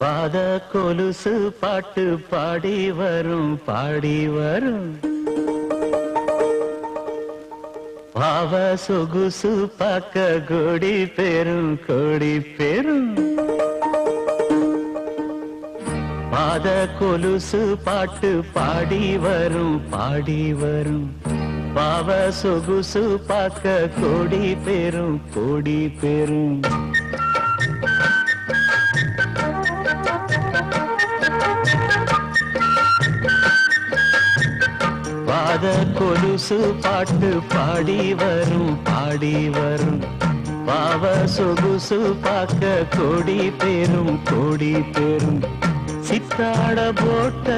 பாத கொலுசு பாட்டு பாடி வரும் பாடி வரும். பாவ சொகுசு பார்க்க கொடி பெரும் கொடி பெரும் பாத கொலுசு பாட்டு பாடி வரும் பாடி வரும். பாவ சொகுசு பார்க்க கொடி பெரும் கொடி பெரும் பாத கொலுசு பாட்டு பாடி வரும் பாடி வரும். பாவ சொகுசு பார்க்க கொடி பெரும் கொடி பெரும். சித்தாட போட்ட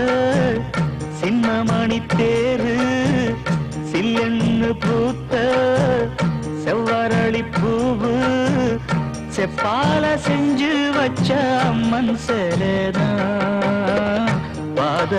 சின்னமணி தேரு சில்லென்னு பூத்த செவ்வரளி பூவு. செப்பால செஞ்சு வச்ச அம்மன் சிலைதான்.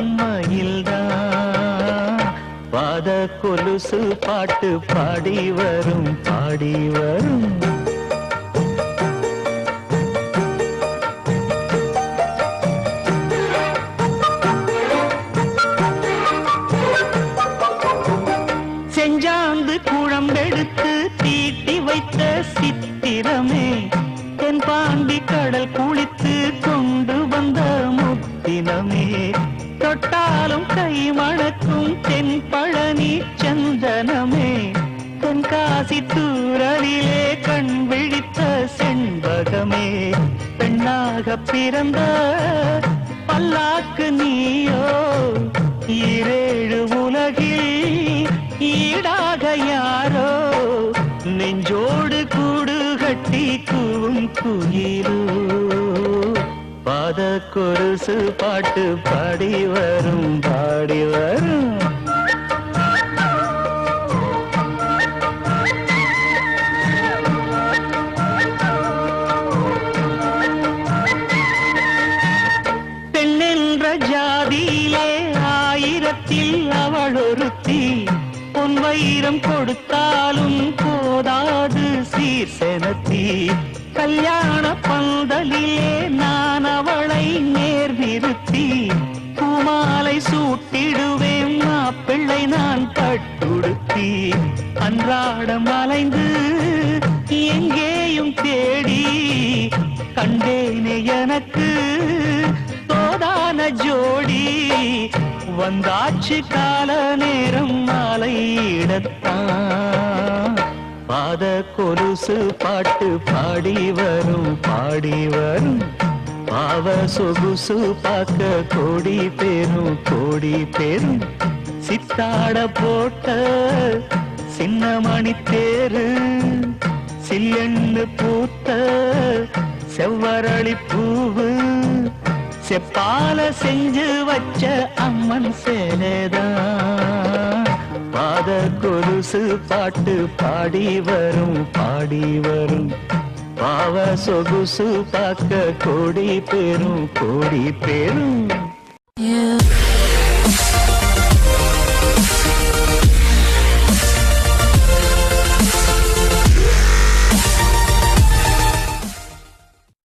தாவும் பாத கொலுசு பாட்டு பாடி வரும் பாடி வரும் செஞ்சாந்து குழம்பெடுத்து தீட்டி வைத்த சித்திரமே தென் பாண்டி கடல் குளித்து நீ சந்தனமே தென்காசி தூரலிலே கண் விழித்த செண்பகமே. பெண்ணாக பிறந்த பல்லாக்கு நீயோ ஈரேழு உலகில் ஈடாக யாரோ. நெஞ்சோடு கூடு கட்டி கூவும் குயிலோ. பாத கொருசு பாட்டு பாடி வரும் பாடி வரும். ஜாதியிலே ஆயிரத்தில் அவள் ஒருத்தி பொன் வைரம் கொடுத்தாலும் போதாது சீர் செனத்தி கல்யாண பந்தலிலே நான் அவளை நேர் நிறுத்தி பூமாலை சூட்டிடுவேன் மாப்பிள்ளை நான் கட்டுடுத்தி. அன்றாடம் அலைந்து எங்கேயும் தேடி. கண்டேனே எனக்கு ஜோடி. வந்தாச்சு கால நேரம் மாலையிடத்தான் பாத கொலுசு பாட்டு பாடி வரும் பாடி வரும். பாவ சொகுசு பார்க்க கோடி பேரும் கோடி பேரும். சித்தாட போட்ட சின்ன மணி தேரு சில்லெண்ணு பூத்த செவ்வரளி பூவு. செப்பால செஞ்சு வச்ச அம்மன் சேலைதான் பாத கொலுசு பாட்டு பாடி வரும் பாடி வரும். பாவ சொகுசு பார்க்க கோடி பெரும் கோடி பேரும்.